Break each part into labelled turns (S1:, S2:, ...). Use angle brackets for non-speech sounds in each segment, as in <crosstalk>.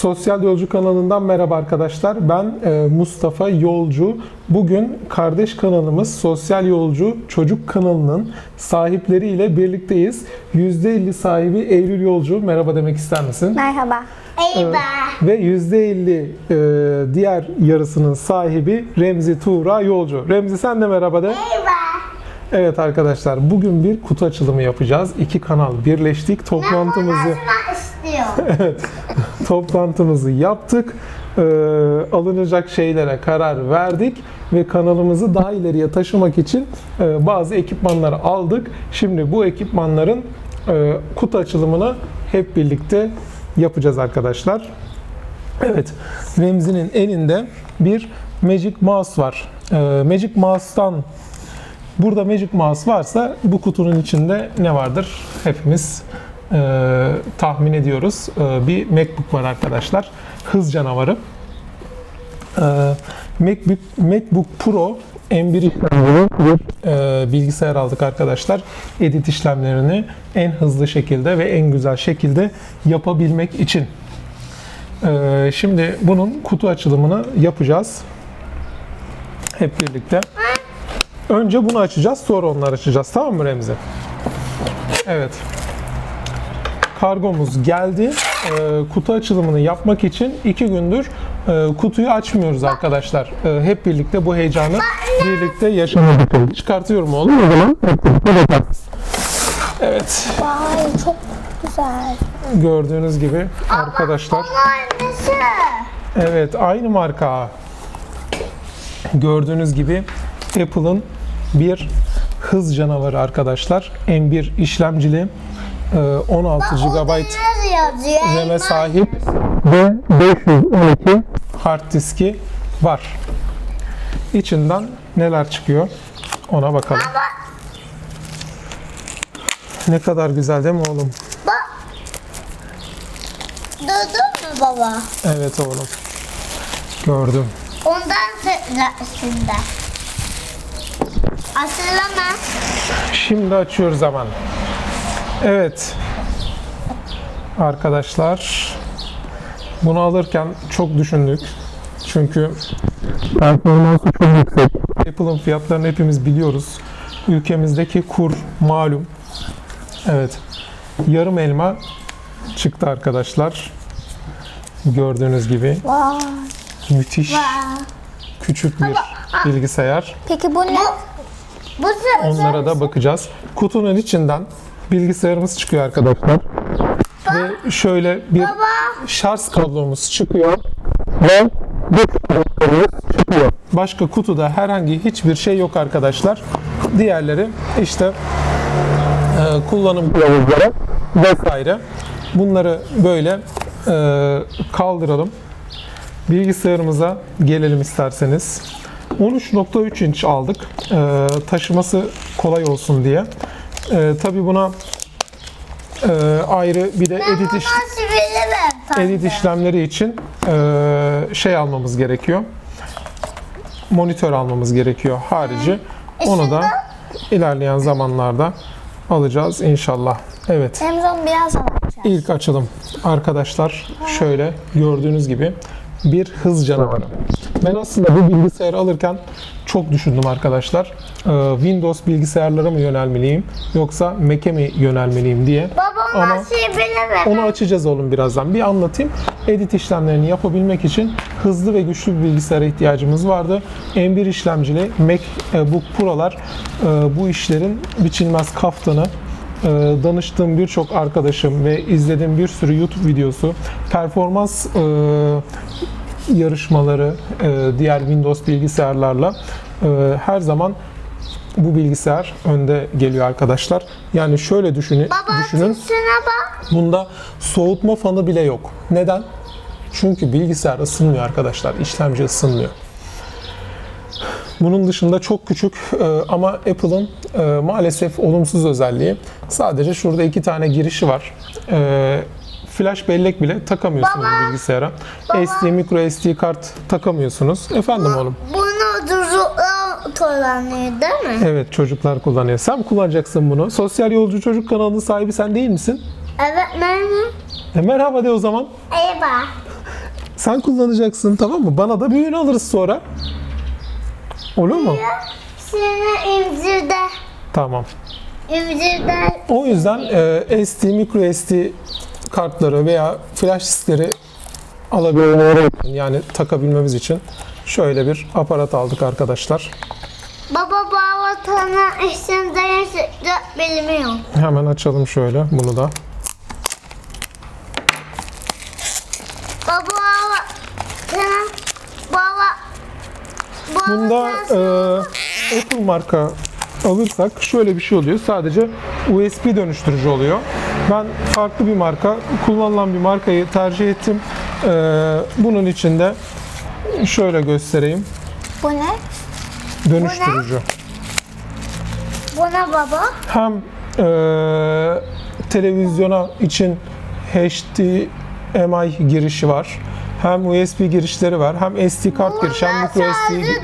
S1: Sosyal Yolcu kanalından merhaba arkadaşlar. Ben e, Mustafa Yolcu. Bugün kardeş kanalımız Sosyal Yolcu Çocuk kanalının sahipleriyle birlikteyiz. %50 sahibi Eylül Yolcu. Merhaba demek ister misin?
S2: Merhaba.
S3: Eyvah.
S1: Ve %50 e, diğer yarısının sahibi Remzi Tuğra Yolcu. Remzi sen de merhaba de.
S3: Eyvah.
S1: Evet arkadaşlar bugün bir kutu açılımı yapacağız. İki kanal birleştik. Toplantımızı. <laughs> Evet. Toplantımızı yaptık. Ee, alınacak şeylere karar verdik ve kanalımızı daha ileriye taşımak için e, bazı ekipmanlar aldık. Şimdi bu ekipmanların e, kutu açılımını hep birlikte yapacağız arkadaşlar. Evet, Remzi'nin elinde bir Magic Mouse var. Ee, Magic Mouse'tan Burada Magic Mouse varsa bu kutunun içinde ne vardır? Hepimiz e, tahmin ediyoruz. E, bir MacBook var arkadaşlar. Hız canavarı. E, MacBook, MacBook Pro M1 işlemcili e, bilgisayar aldık arkadaşlar. Edit işlemlerini en hızlı şekilde ve en güzel şekilde yapabilmek için. E, şimdi bunun kutu açılımını yapacağız. Hep birlikte. Önce bunu açacağız, sonra onları açacağız. Tamam mı Remzi? Evet. Kargomuz geldi. Ee, kutu açılımını yapmak için iki gündür e, kutuyu açmıyoruz arkadaşlar. Ee, hep birlikte bu heyecanı birlikte yaşamak. Çıkartıyorum oğlum o zaman. Hep birlikte bakarız. Evet.
S2: Vay çok güzel.
S1: Gördüğünüz gibi arkadaşlar. Evet aynı marka. Gördüğünüz gibi Apple'ın bir hız canavarı arkadaşlar. M1 işlemcili e, 16 GB? RAM'e sahip ve 512 hard diski var. İçinden neler çıkıyor ona bakalım. Ne kadar güzel değil mi oğlum?
S3: Bak. Duydun mu baba?
S1: Evet oğlum. Gördüm.
S3: Ondan sonra şimdi. Asılama.
S1: Şimdi açıyoruz hemen. Evet. Arkadaşlar bunu alırken çok düşündük. Çünkü performansı çok yüksek. Apple'ın fiyatlarını hepimiz biliyoruz. Ülkemizdeki kur malum. Evet. Yarım elma çıktı arkadaşlar. Gördüğünüz gibi
S2: Vay.
S1: müthiş küçük bir bilgisayar.
S2: Peki bu ne?
S1: Onlara da bakacağız. Kutunun içinden bilgisayarımız çıkıyor arkadaşlar. Ve şöyle bir şarj kablomuz çıkıyor. Ve bir çıkıyor. Başka kutuda herhangi hiçbir şey yok arkadaşlar. Diğerleri işte e, kullanım kılavuzları vesaire. Bunları böyle e, kaldıralım. Bilgisayarımıza gelelim isterseniz. 13.3 inç aldık. Ee, taşıması kolay olsun diye. Ee, Tabii buna e, ayrı bir de edit, iş, edit işlemleri için e, şey almamız gerekiyor. Monitör almamız gerekiyor harici. Onu da ilerleyen zamanlarda alacağız inşallah. Evet.
S2: Televizyon biraz anlatacağız.
S1: İlk açılım arkadaşlar şöyle gördüğünüz gibi bir hız canavarı. Ben aslında bu bilgisayarı alırken çok düşündüm arkadaşlar. Ee, Windows bilgisayarlara mı yönelmeliyim yoksa Mac'e mi yönelmeliyim diye.
S3: Baba
S1: Ama onu açacağız oğlum birazdan. Bir anlatayım. Edit işlemlerini yapabilmek için hızlı ve güçlü bir bilgisayara ihtiyacımız vardı. M1 işlemcili MacBook Pro'lar e, bu işlerin biçilmez kaftanı. E, Danıştığım birçok arkadaşım ve izlediğim bir sürü YouTube videosu performans e, yarışmaları e, diğer Windows bilgisayarlarla e, her zaman bu bilgisayar önde geliyor arkadaşlar. Yani şöyle düşünün,
S3: Baba
S1: düşünün.
S3: bak.
S1: Bunda soğutma fanı bile yok. Neden? Çünkü bilgisayar ısınmıyor arkadaşlar. İşlemci ısınmıyor. Bunun dışında çok küçük e, ama Apple'ın maalesef olumsuz özelliği sadece şurada iki tane girişi var. Flash bellek bile takamıyorsunuz bu bilgisayara. SD, micro SD kart takamıyorsunuz. Efendim oğlum.
S3: Bunu çocuklar kullanıyor değil mi?
S1: Evet çocuklar kullanıyor. Sen kullanacaksın bunu. Sosyal Yolcu Çocuk kanalının sahibi sen değil misin?
S3: Evet ben
S1: E, merhaba de o zaman.
S3: Eyvah.
S1: Sen kullanacaksın tamam mı? Bana da büyüğünü alırız sonra. Olur mu?
S3: Şimdi imzirde.
S1: Tamam.
S3: İmzirde.
S1: O yüzden e, SD, micro SD kartları veya flash diskleri alabilmeleri için yani takabilmemiz için şöyle bir aparat aldık arkadaşlar.
S3: Baba bağlatana işinde yaşayacak bilmiyor.
S1: Hemen açalım şöyle bunu da.
S3: Baba bağlatana baba
S1: Bunda e, Apple marka alırsak şöyle bir şey oluyor. Sadece USB dönüştürücü oluyor. Ben farklı bir marka, kullanılan bir markayı tercih ettim. E, bunun için de şöyle göstereyim.
S2: Bu ne?
S1: Dönüştürücü.
S3: Buna baba.
S1: Hem e, televizyona için HDMI girişi var. Hem USB girişleri var. Hem SD kart girişi, hem micro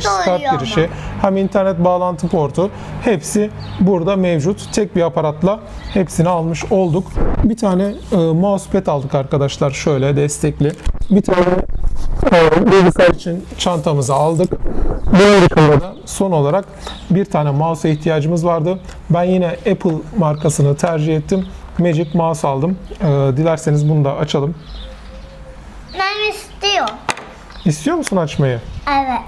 S1: SD kart girişi, hem internet bağlantı portu. Hepsi burada mevcut. Tek bir aparatla hepsini almış olduk. Bir tane e, mousepad aldık arkadaşlar şöyle destekli. Bir tane e, bilgisayar için çantamızı aldık. Bunun dışında da son olarak bir tane mouse'a ihtiyacımız vardı. Ben yine Apple markasını tercih ettim. Magic Mouse aldım. E, dilerseniz bunu da açalım.
S3: İstiyor.
S1: Musun açmayı?
S3: Evet.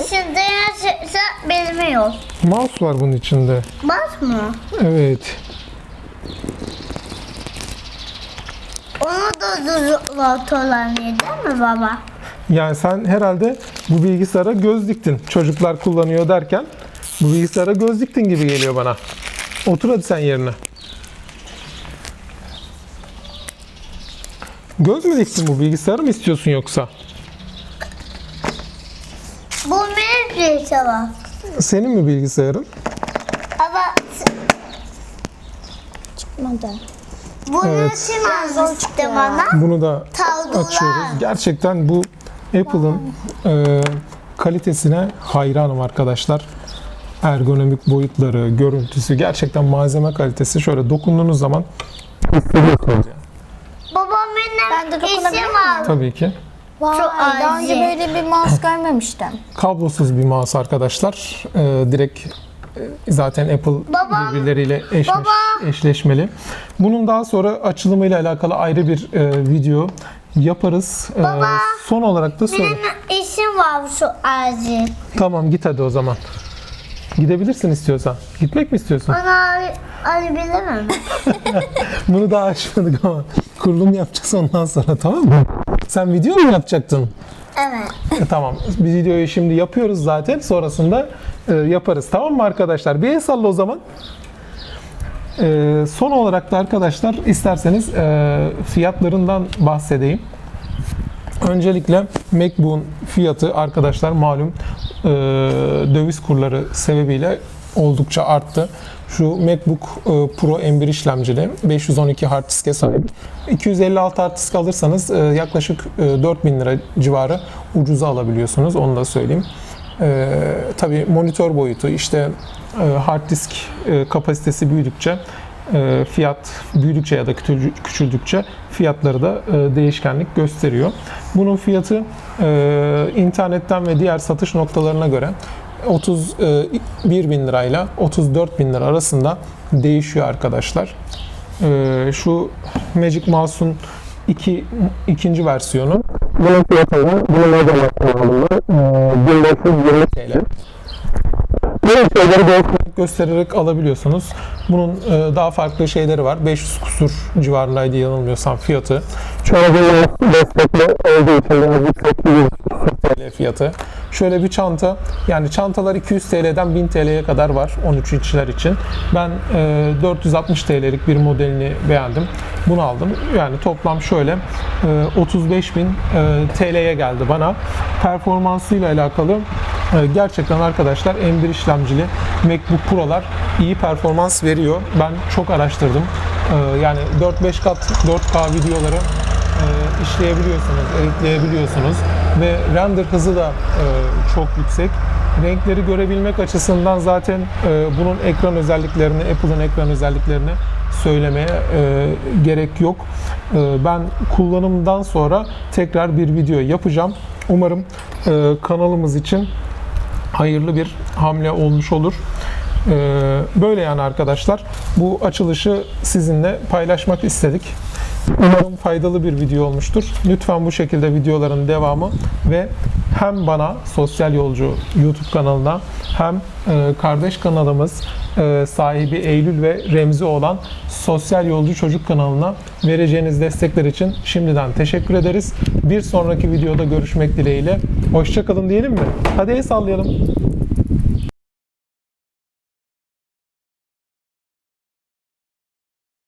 S3: İçinde yaşayacak bilmiyor.
S1: Mouse var bunun içinde.
S3: Bas mı?
S1: Evet.
S3: Onu da durdurtuyorlar değil mi baba?
S1: Yani sen herhalde bu bilgisayara göz diktin. Çocuklar kullanıyor derken bu bilgisayara göz diktin gibi geliyor bana. Otur hadi sen yerine. Göz mü diktin bu bilgisayarı mı istiyorsun yoksa?
S3: Bu benim sabah.
S1: Senin mi bilgisayarın?
S3: Ama
S2: Çıkmadı.
S3: bunu
S1: Evet.
S3: almıştı bana?
S1: Bunu da
S3: Tavdular.
S1: açıyoruz. Gerçekten bu Apple'ın e, kalitesine hayranım arkadaşlar. Ergonomik boyutları, görüntüsü, gerçekten malzeme kalitesi şöyle dokunduğunuz zaman hissediyorsunuz. yani.
S3: Babam
S2: Ben de
S3: benim
S2: dokunabilir miyim?
S3: var.
S1: Tabii ki.
S2: Vay,
S3: Çok
S2: daha önce
S3: acil.
S2: böyle bir mouse görmemiştim. <laughs>
S1: Kablosuz bir mouse arkadaşlar. E, direkt e, zaten Apple
S3: Baba.
S1: birbirleriyle eşleş,
S3: Baba.
S1: eşleşmeli. Bunun daha sonra açılımıyla alakalı ayrı bir e, video yaparız. E,
S3: Baba.
S1: son olarak da söyle.
S3: Benim işim var şu acil.
S1: Tamam git hadi o zaman. Gidebilirsin istiyorsan. Gitmek mi istiyorsun?
S3: Onu al- alabilir miyim?
S1: Bunu daha açmadık ama kurulum yapacağız ondan sonra tamam mı? Sen video mu yapacaktın?
S3: Evet.
S1: E, tamam. Bir videoyu şimdi yapıyoruz zaten. Sonrasında e, yaparız. Tamam mı arkadaşlar? Bir el salla o zaman. E, son olarak da arkadaşlar isterseniz e, fiyatlarından bahsedeyim. Öncelikle MacBook'un fiyatı arkadaşlar malum e, döviz kurları sebebiyle oldukça arttı. Şu MacBook e, Pro M1 işlemcili 512 hard diske sahip. 256 hard disk alırsanız e, yaklaşık e, 4000 lira civarı ucuza alabiliyorsunuz. Onu da söyleyeyim. E, tabii monitör boyutu işte e, hard disk e, kapasitesi büyüdükçe e, fiyat büyüdükçe ya da küçül- küçüldükçe fiyatları da e, değişkenlik gösteriyor. Bunun fiyatı e, internetten ve diğer satış noktalarına göre 31 bin lirayla 34 bin lira arasında değişiyor arkadaşlar. E, şu Magic Mouse'un iki, ikinci versiyonu bunun fiyatı da bunun özel alımı 1520 TL. Böyle şeyleri de göstererek alabiliyorsunuz. Bunun e, daha farklı şeyleri var. 500 kusur civarındaydı yanılmıyorsam fiyatı. Bir destekli olduğu için biraz yüksek bir TL fiyatı. Şöyle bir çanta. Yani çantalar 200 TL'den 1000 TL'ye kadar var 13 inçler için. Ben e, 460 TL'lik bir modelini beğendim. Bunu aldım. Yani toplam şöyle e, 35 bin e, TL'ye geldi bana. Performansıyla alakalı e, gerçekten arkadaşlar M1 işlemcili MacBook Pro'lar iyi performans veriyor. Ben çok araştırdım. E, yani 4-5 kat 4K videoları işleyebiliyorsunuz, editleyebiliyorsunuz ve render hızı da e, çok yüksek. Renkleri görebilmek açısından zaten e, bunun ekran özelliklerini, Apple'ın ekran özelliklerini söylemeye e, gerek yok. E, ben kullanımdan sonra tekrar bir video yapacağım. Umarım e, kanalımız için hayırlı bir hamle olmuş olur. Ee, Böyle yani arkadaşlar. Bu açılışı sizinle paylaşmak istedik. Umarım faydalı bir video olmuştur. Lütfen bu şekilde videoların devamı ve hem bana Sosyal Yolcu YouTube kanalına hem e, kardeş kanalımız e, sahibi Eylül ve Remzi olan Sosyal Yolcu Çocuk kanalına vereceğiniz destekler için şimdiden teşekkür ederiz. Bir sonraki videoda görüşmek dileğiyle. Hoşçakalın diyelim mi? Hadi el sallayalım.